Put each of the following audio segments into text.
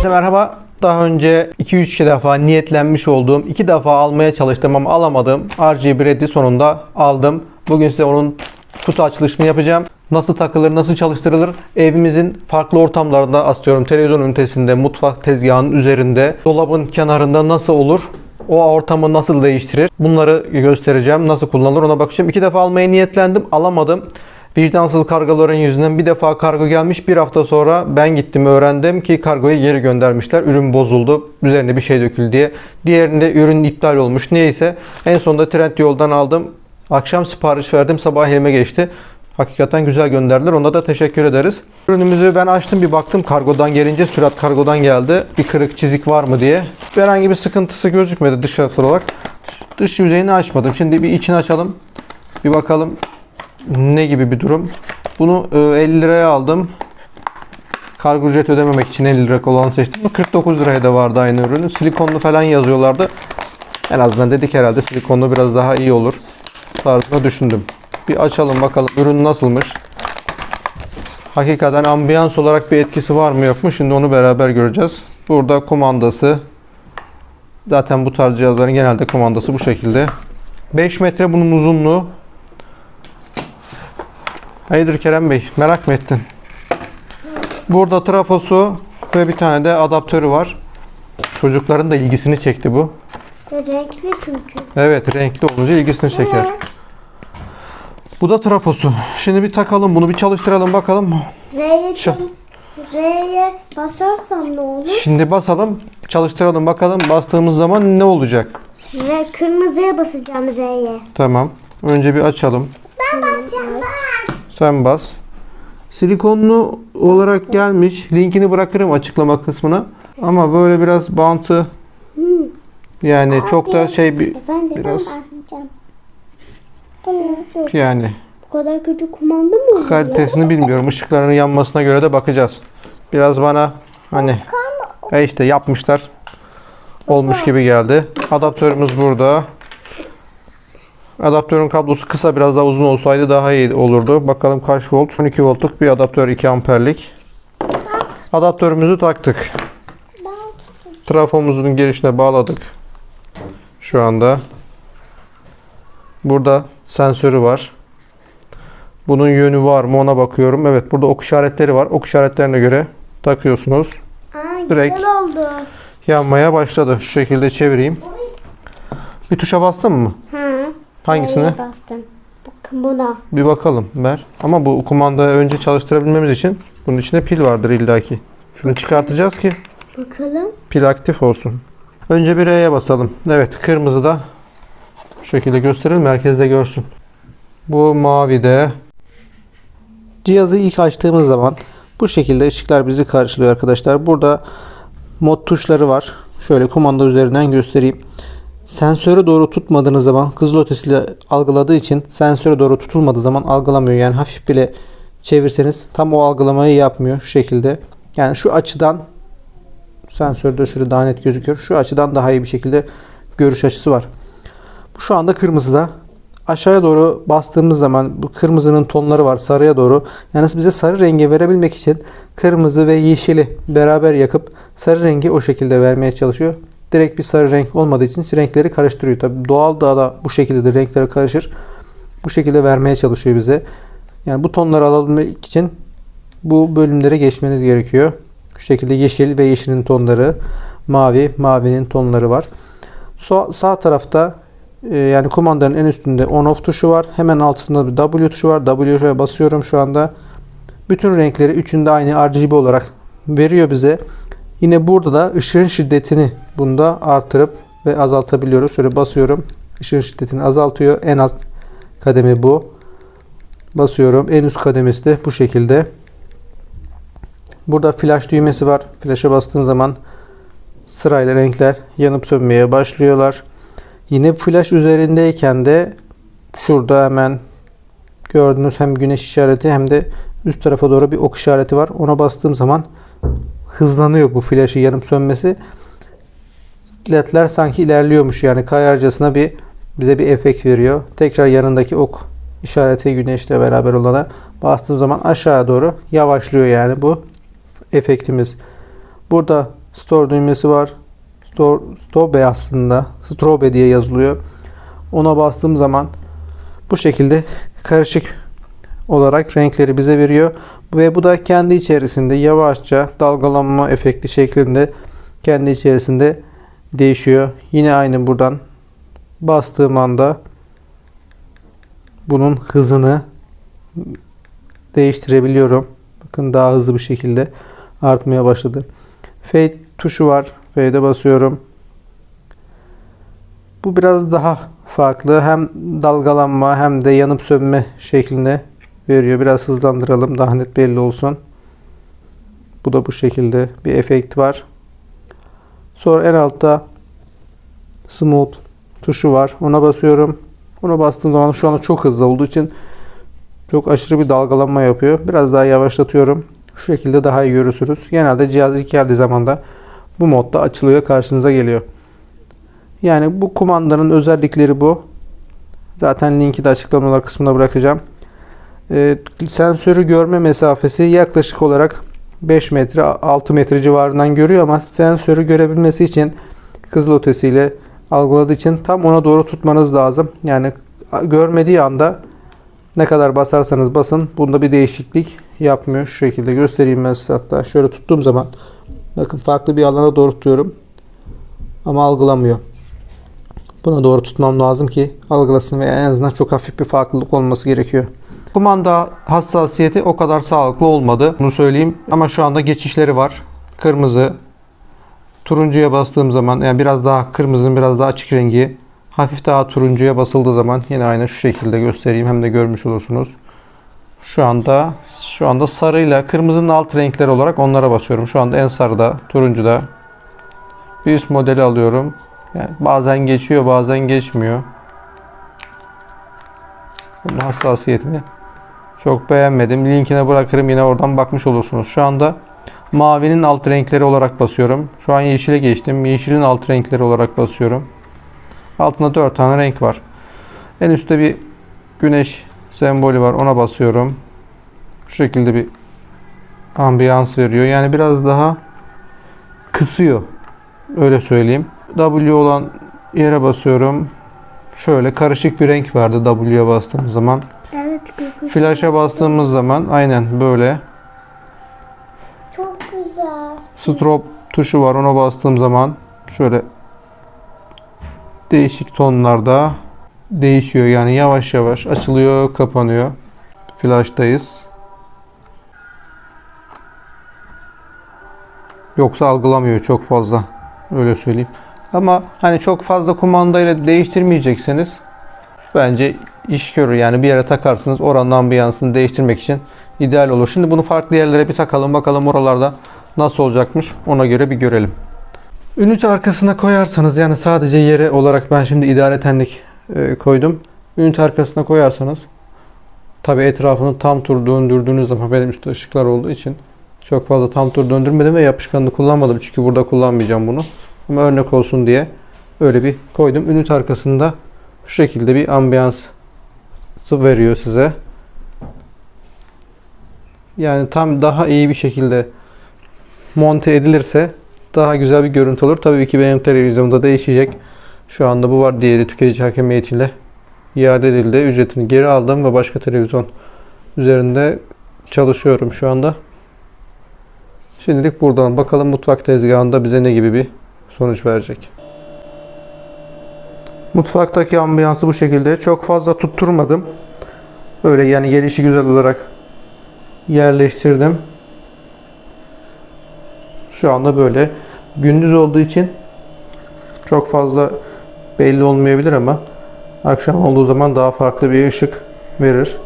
Herkese merhaba. Daha önce 2-3 defa niyetlenmiş olduğum, 2 defa almaya çalıştım ama alamadığım RGB Red'i sonunda aldım. Bugün size onun kutu açılışını yapacağım. Nasıl takılır, nasıl çalıştırılır? Evimizin farklı ortamlarında asıyorum. Televizyon ünitesinde, mutfak tezgahının üzerinde, dolabın kenarında nasıl olur? O ortamı nasıl değiştirir? Bunları göstereceğim. Nasıl kullanılır ona bakacağım. İki defa almaya niyetlendim. Alamadım. Vicdansız kargoların yüzünden bir defa kargo gelmiş. Bir hafta sonra ben gittim öğrendim ki kargoyu geri göndermişler. Ürün bozuldu. Üzerine bir şey döküldü diye. Diğerinde ürün iptal olmuş. Neyse en sonunda Trend yoldan aldım. Akşam sipariş verdim. Sabah elime geçti. Hakikaten güzel gönderdiler. Ona da teşekkür ederiz. Ürünümüzü ben açtım bir baktım kargodan gelince sürat kargodan geldi. Bir kırık çizik var mı diye. Herhangi bir sıkıntısı gözükmedi dışarısı olarak. Dış yüzeyini açmadım. Şimdi bir içini açalım. Bir bakalım ne gibi bir durum. Bunu e, 50 liraya aldım. Kargo ücret ödememek için 50 lira olan seçtim. 49 liraya da vardı aynı ürünün. Silikonlu falan yazıyorlardı. En azından dedik herhalde silikonlu biraz daha iyi olur. Tarzında düşündüm. Bir açalım bakalım ürün nasılmış. Hakikaten ambiyans olarak bir etkisi var mı yok mu? Şimdi onu beraber göreceğiz. Burada kumandası. Zaten bu tarz cihazların genelde kumandası bu şekilde. 5 metre bunun uzunluğu. Hayırdır Kerem Bey? Merak mı ettin? Burada trafosu ve bir tane de adaptörü var. Çocukların da ilgisini çekti bu. Renkli çünkü. Evet renkli olunca ilgisini çeker. Bu da trafosu. Şimdi bir takalım bunu bir çalıştıralım bakalım. R'ye Şu. R'ye basarsam ne olur? Şimdi basalım çalıştıralım bakalım bastığımız zaman ne olacak? R kırmızıya basacağım R'ye. Tamam. Önce bir açalım. Ben basacağım. Sen bas. Silikonlu olarak gelmiş. Linkini bırakırım açıklama kısmına. Ama böyle biraz bantı yani çok da şey bir Biraz. yani bu kadar kötü kumanda mı kalitesini bilmiyorum. Işıklarının yanmasına göre de bakacağız. Biraz bana hani e işte yapmışlar. Olmuş gibi geldi. Adaptörümüz burada. Adaptörün kablosu kısa biraz daha uzun olsaydı daha iyi olurdu. Bakalım kaç volt? 12 voltluk bir adaptör 2 amperlik. Adaptörümüzü taktık. Trafomuzun girişine bağladık. Şu anda. Burada sensörü var. Bunun yönü var mı ona bakıyorum. Evet burada ok işaretleri var. Ok işaretlerine göre takıyorsunuz. Aa, Direkt. güzel oldu. Yanmaya başladı. Şu şekilde çevireyim. Bir tuşa bastın mı? Ha. Hangisine? R'ye bastım. Bakın buna. Bir bakalım ver. Ama bu kumandayı önce çalıştırabilmemiz için bunun içinde pil vardır illaki. Şunu çıkartacağız ki Bakalım. pil aktif olsun. Önce bir R'ye basalım. Evet kırmızı da şu şekilde gösterelim merkezde görsün. Bu mavi de. Cihazı ilk açtığımız zaman bu şekilde ışıklar bizi karşılıyor arkadaşlar. Burada mod tuşları var. Şöyle kumanda üzerinden göstereyim. Sensöre doğru tutmadığınız zaman kızılötesiyle algıladığı için sensöre doğru tutulmadığı zaman algılamıyor. Yani hafif bile çevirseniz tam o algılamayı yapmıyor şu şekilde. Yani şu açıdan sensörde şöyle daha net gözüküyor. Şu açıdan daha iyi bir şekilde görüş açısı var. Bu şu anda kırmızıda. Aşağıya doğru bastığımız zaman bu kırmızının tonları var sarıya doğru. Yani bize sarı rengi verebilmek için kırmızı ve yeşili beraber yakıp sarı rengi o şekilde vermeye çalışıyor. Direkt bir sarı renk olmadığı için renkleri karıştırıyor. Tabi doğal da da bu şekilde de renkleri karışır. Bu şekilde vermeye çalışıyor bize. Yani bu tonları alabilmek için bu bölümlere geçmeniz gerekiyor. Şu şekilde yeşil ve yeşilin tonları, mavi, mavinin tonları var. Sağ, sağ tarafta e, yani kumandanın en üstünde on off tuşu var. Hemen altında bir W tuşu var. W'ye basıyorum şu anda. Bütün renkleri üçünde aynı RGB olarak veriyor bize. Yine burada da ışığın şiddetini bunda artırıp ve azaltabiliyoruz. Şöyle basıyorum. Işığın şiddetini azaltıyor. En alt kademe bu. Basıyorum. En üst kademesi de bu şekilde. Burada flash düğmesi var. Flash'a bastığın zaman sırayla renkler yanıp sönmeye başlıyorlar. Yine flash üzerindeyken de şurada hemen gördüğünüz hem güneş işareti hem de üst tarafa doğru bir ok işareti var. Ona bastığım zaman hızlanıyor bu flaşı yanıp sönmesi. ledler sanki ilerliyormuş yani kayarcasına bir bize bir efekt veriyor. Tekrar yanındaki ok işareti güneşle beraber olana bastığım zaman aşağı doğru yavaşlıyor yani bu efektimiz. Burada Store düğmesi var. Store, Stobe aslında. Strobe diye yazılıyor. Ona bastığım zaman bu şekilde karışık olarak renkleri bize veriyor. Ve bu da kendi içerisinde yavaşça dalgalanma efekti şeklinde kendi içerisinde değişiyor. Yine aynı buradan bastığım anda bunun hızını değiştirebiliyorum. Bakın daha hızlı bir şekilde artmaya başladı. Fade tuşu var. Fade'e basıyorum. Bu biraz daha farklı. Hem dalgalanma hem de yanıp sönme şeklinde veriyor. Biraz hızlandıralım. Daha net belli olsun. Bu da bu şekilde bir efekt var. Sonra en altta smooth tuşu var. Ona basıyorum. Ona bastığım zaman şu anda çok hızlı olduğu için çok aşırı bir dalgalanma yapıyor. Biraz daha yavaşlatıyorum. Şu şekilde daha iyi görürsünüz. Genelde cihaz ilk geldiği zaman da bu modda açılıyor karşınıza geliyor. Yani bu kumandanın özellikleri bu. Zaten linki de açıklamalar kısmına bırakacağım. Ee, sensörü görme mesafesi yaklaşık olarak 5 metre 6 metre civarından görüyor ama sensörü görebilmesi için kızılötesiyle algıladığı için tam ona doğru tutmanız lazım. Yani görmediği anda ne kadar basarsanız basın bunda bir değişiklik yapmıyor. Şu şekilde göstereyim ben size hatta. Şöyle tuttuğum zaman bakın farklı bir alana doğru tutuyorum. Ama algılamıyor. Buna doğru tutmam lazım ki algılasın ve en azından çok hafif bir farklılık olması gerekiyor. Kumanda hassasiyeti o kadar sağlıklı olmadı. Bunu söyleyeyim. Ama şu anda geçişleri var. Kırmızı, turuncuya bastığım zaman yani biraz daha kırmızının biraz daha açık rengi hafif daha turuncuya basıldığı zaman yine aynı şu şekilde göstereyim hem de görmüş olursunuz. Şu anda şu anda sarıyla kırmızının alt renkleri olarak onlara basıyorum. Şu anda en sarıda, turuncuda. Bir üst modeli alıyorum. Yani bazen geçiyor, bazen geçmiyor. Bunun hassasiyetini çok beğenmedim. Linkine bırakırım yine oradan bakmış olursunuz. Şu anda mavinin alt renkleri olarak basıyorum. Şu an yeşile geçtim. Yeşilin alt renkleri olarak basıyorum. Altında 4 tane renk var. En üstte bir güneş sembolü var. Ona basıyorum. Şu şekilde bir ambiyans veriyor. Yani biraz daha kısıyor. Öyle söyleyeyim. W olan yere basıyorum. Şöyle karışık bir renk verdi W'ye bastığımız zaman. Flash'a bastığımız zaman aynen böyle. Çok güzel. Strobe tuşu var. Ona bastığım zaman şöyle değişik tonlarda değişiyor. Yani yavaş yavaş açılıyor, kapanıyor. Flash'tayız. Yoksa algılamıyor çok fazla. Öyle söyleyeyim. Ama hani çok fazla kumandayla değiştirmeyecekseniz bence iş görür. Yani bir yere takarsınız oranın ambiyansını değiştirmek için ideal olur. Şimdi bunu farklı yerlere bir takalım bakalım oralarda nasıl olacakmış ona göre bir görelim. Ünite arkasına koyarsanız yani sadece yere olarak ben şimdi idaretenlik e, koydum. Ünite arkasına koyarsanız tabi etrafını tam tur döndürdüğünüz zaman benim üstte ışıklar olduğu için çok fazla tam tur döndürmedim ve yapışkanını kullanmadım. Çünkü burada kullanmayacağım bunu. Ama örnek olsun diye öyle bir koydum. Ünite arkasında şu şekilde bir ambiyans veriyor size. Yani tam daha iyi bir şekilde monte edilirse daha güzel bir görüntü olur. Tabii ki benim televizyonda değişecek. Şu anda bu var diğeri tüketici hakemiyetiyle iade edildi. Ücretini geri aldım ve başka televizyon üzerinde çalışıyorum şu anda. Şimdilik buradan bakalım mutfak tezgahında bize ne gibi bir sonuç verecek. Mutfaktaki ambiyansı bu şekilde. Çok fazla tutturmadım. Öyle yani gelişi güzel olarak yerleştirdim. Şu anda böyle. Gündüz olduğu için çok fazla belli olmayabilir ama akşam olduğu zaman daha farklı bir ışık verir.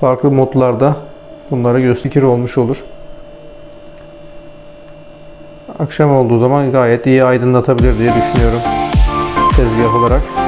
Farklı modlarda bunlara gösterir olmuş olur. Akşam olduğu zaman gayet iyi aydınlatabilir diye düşünüyorum tezgah olarak.